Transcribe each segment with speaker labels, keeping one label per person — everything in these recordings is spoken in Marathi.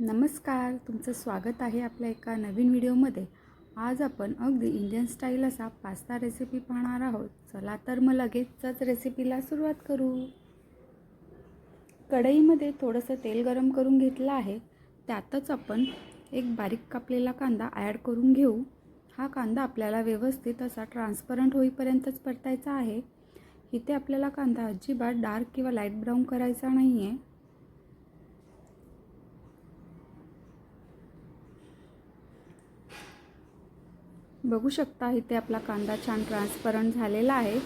Speaker 1: नमस्कार तुमचं स्वागत आहे आपल्या एका नवीन व्हिडिओमध्ये. आज आपण अगदी इंडियन स्टाईल असा पास्ता रेसिपी पाहणार आहोत. चला तर मग लगेचच रेसिपीला सुरुवात करू. कढईमध्ये थोडंसं तेल गरम करून घेतलं आहे. त्यातच आपण एक बारीक कापलेला कांदा ॲड करून घेऊ. हा कांदा आपल्याला व्यवस्थित असा ट्रान्सपरंट होईपर्यंतच परतायचा आहे. इथे आपल्याला कांदा अजिबात डार्क किंवा लाइट ब्राऊन करायचा नाही आहे बघू शकता इथे आपला कांदा छान ट्रान्सपरंट झालेला आहे.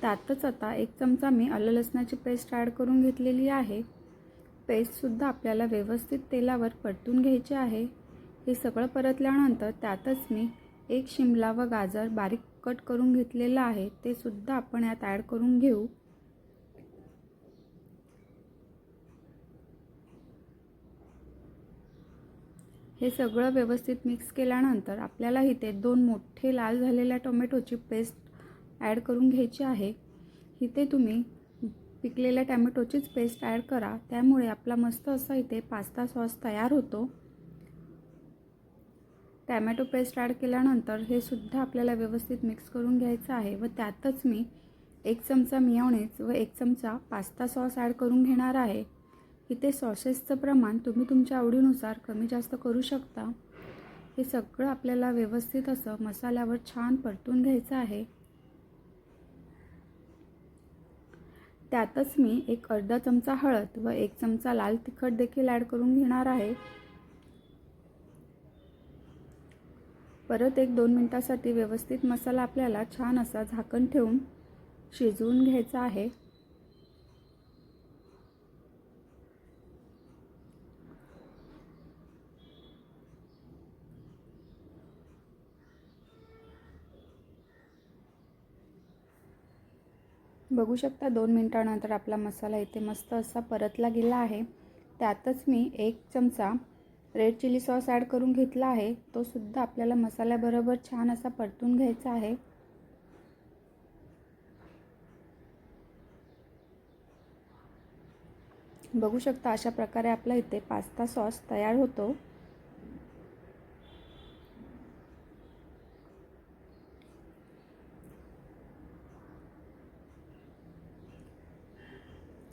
Speaker 1: त्यातच आता एक चमचा मी आलं लसणाची पेस्ट ॲड करून घेतलेली आहे. पेस्टसुद्धा आपल्याला व्यवस्थित तेलावर परतून घ्यायचे आहे. हे सगळं परतल्यानंतर त्यातच मी एक शिमला व गाजर बारीक कट करून घेतलेलं आहे. ते सुद्धा आपण यात ॲड करून घेऊ. हे सगळं व्यवस्थित मिक्स केल्यानंतर आपल्याला इथे दोन मोठे लाल झालेल्या टोमॅटोची पेस्ट ॲड करून घ्यायची आहे. इथे तुम्ही पिकलेल्या टॅमॅटोचीच पेस्ट ॲड करा. त्यामुळे आपला मस्त असा इथे पास्ता सॉस तयार होतो. टॅमॅटो पेस्ट ॲड केल्यानंतर हे सुद्धा आपल्याला व्यवस्थित मिक्स करून घ्यायचं आहे व त्यातच मी एक चमचा मियावणेच व एक चमचा पास्ता सॉस ॲड करून घेणार आहे. इथे सॉसेसचं प्रमाण तुम्ही तुमच्या आवडीनुसार कमी जास्त करू शकता. हे सगळं आपल्याला व्यवस्थित असं मसाल्यावर छान परतून घ्यायचं आहे. त्यातच मी एक अर्धा चमचा हळद व एक चमचा लाल तिखट देखील ॲड करून घेणार आहे. परत एक दोन मिनटासाठी व्यवस्थित मसाला आपल्याला छान असा झाकण ठेवून शिजवून घ्यायचा आहे. बघू शकता दोन मिनटानंतर आपला मसाला इथे मस्त असा परतला गेला आहे. त्यातच मी एक चमचा रेड चिली सॉस ॲड करून घेतला आहे. तो सुद्धा आपल्याला मसाल्याबरोबर छान असा परतून घ्यायचा आहे. बघू शकता अशा प्रकारे आपला इथे पास्ता सॉस तयार होतो.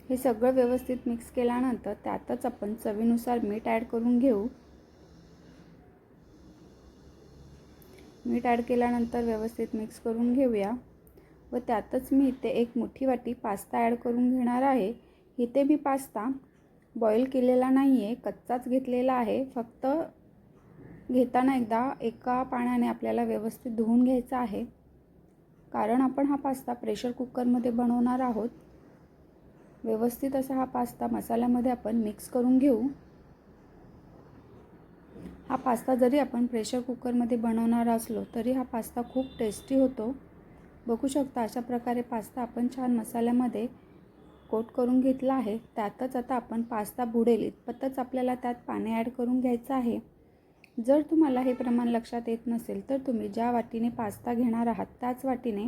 Speaker 1: हे सगळं व्यवस्थित मिक्स केल्यानंतर त्यातच आपण चवीनुसार मीठ ॲड करून घेऊ. मीठ ॲड केल्यानंतर व्यवस्थित मिक्स करून घेऊया. व त्यातच मी इथे एक मोठी वाटी पास्ता ॲड करून घेणार आहे. इथे मी पास्ता बॉईल केलेला नाही आहे कच्चाच घेतलेला आहे. फक्त घेताना एकदा एका पाण्याने आपल्याला व्यवस्थित धुवून घ्यायचा आहे. कारण आपण हा पास्ता प्रेशर कुकरमध्ये बनवणार आहोत. व्यवस्थित असा हा पास्ता मसाल्यामध्ये आपण मिक्स करून घेऊ. हा पास्ता जरी आपण प्रेशर कुकरमध्ये बनवणार असलो तरी हा पास्ता खूप टेस्टी होतो. बघू शकता अशा प्रकारे पास्ता आपण छान मसाल्यामध्ये कोट करून घेतला आहे. त्यातच आता आपण पास्ता बुडेल. इतपतच आपल्याला त्यात पाणी ॲड करून घ्यायचं आहे. जर तुम्हाला हे प्रमाण लक्षात येत नसेल तर तुम्ही ज्या वाटीने पास्ता घेणार आहात त्याच वाटीने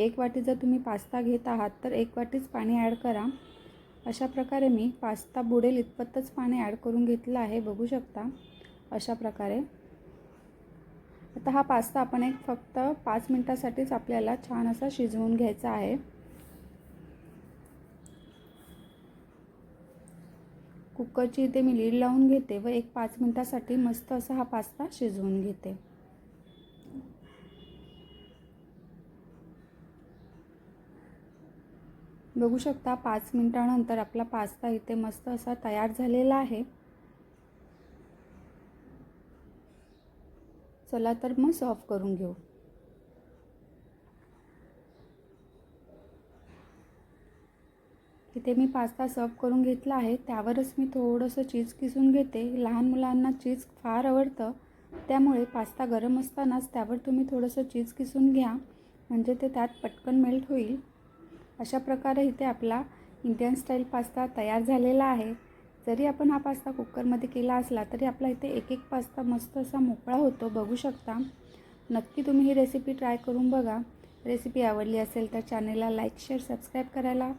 Speaker 1: एक वाटी जर तुम्ही पास्ता घेत आहात तर एक वाटीच पाणी ॲड करा. अशा प्रकारे मी पास्ता बुडेल इतपतच पाणी ॲड करून घेतलं आहे. बघू शकता. अशा प्रकारे. आता हा पास्ता आपण एक फक्त पाच मिनटासाठीच आपल्याला छान असा शिजवून घ्यायचा आहे. कुकरची इथे मी लीड लावून घेते व एक पाच मिनटासाठी मस्त असा हा पास्ता शिजवून घेते. बघू शकता पाच मिनटानंतर आपला पास्ता इथे मस्त असा तयार झालेला आहे. चला तर मग सर्व करून घेऊ. इथे मी पास्ता सर्व करून घेतला आहे. त्यावरच मी थोडंसं चीज किसून घेते. लहान मुलांना चीज फार आवडतं. त्यामुळे पास्ता गरम असतानाच त्यावर तुम्ही थोडंसं चीज किसून घ्या. म्हणजे ते त्यात पटकन मेल्ट होईल. अशा प्रकारे इथे आपला इंडियन स्टाईल पास्ता तयार झालेला आहे. जरी आपण हा पास्ता कुकरमध्ये केला असला तरी आपला इथे एक एक पास्ता मस्त असा मोकळा होतो. बघू शकता. नक्की तुम्ही ही रेसिपी ट्राय करून बघा. रेसिपी आवडली असेल तर चॅनेलला लाईक शेअर सबस्क्राईब करायला